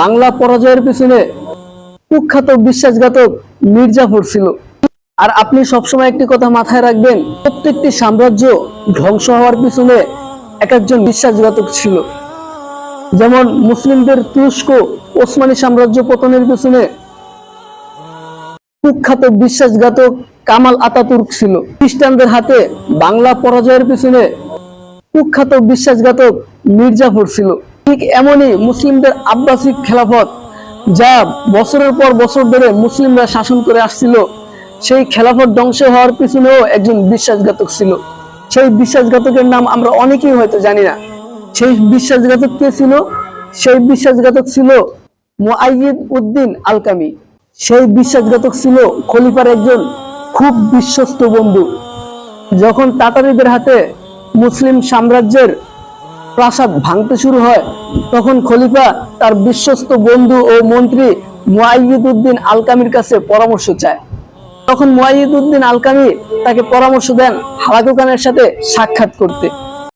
বাংলা পরাজয়ের পিছনে কুখ্যাত বিশ্বাসঘাতক মির্জাফর ছিল। আর আপনি সবসময় একটি কথা মাথায় রাখবেন, প্রত্যেকটি সাম্রাজ্য ধ্বংস হওয়ার পিছনে এক একজন বিশ্বাসঘাতক ছিল। যেমন মুসলিমদের তুরস্ক ওসমানী সাম্রাজ্য পতনের পিছনে কুখ্যাত বিশ্বাসঘাতক কামাল আতাতুর্ক ছিল। খ্রিস্টানদের হাতে বাংলা পরাজয়ের পিছনে কুখ্যাত বিশ্বাসঘাতক মির্জাফর ছিল। ঠিক এমনই মুসলিমদের আব্বাসিক খেলাফত, যা বছরের পর বছর ধরে মুসলিমরা শাসন করে আসছিল। সেই খেলাফত ধ্বংস হওয়ার পিছনেও একজন বিশ্বাসঘাতক ছিল। সেই বিশ্বাসঘাতকের নাম আমরা অনেকেই হয়তো জানি না। সেই বিশ্বাসঘাতক কে ছিল? সেই বিশ্বাসঘাতক ছিল মুআইয়িদ উদ্দিন আলকামি। সেই বিশ্বাসঘাতক ছিল খলিফার একজন খুব বিশ্বস্ত বন্ধু। যখন তাতারিদের হাতে মুসলিম সাম্রাজ্যের প্রাসাদ ভাঙতে শুরু হয়। তখন খলিফা তার বিশ্বস্ত বন্ধু ও মন্ত্রী মুআইয়িদউদ্দিন আলকামির কাছে পরামর্শ চায়। তখন মুআইয়িদউদ্দিন আলকামি তাকে পরামর্শ দেন হালাকু খানের সাথে সাক্ষাৎ করতে।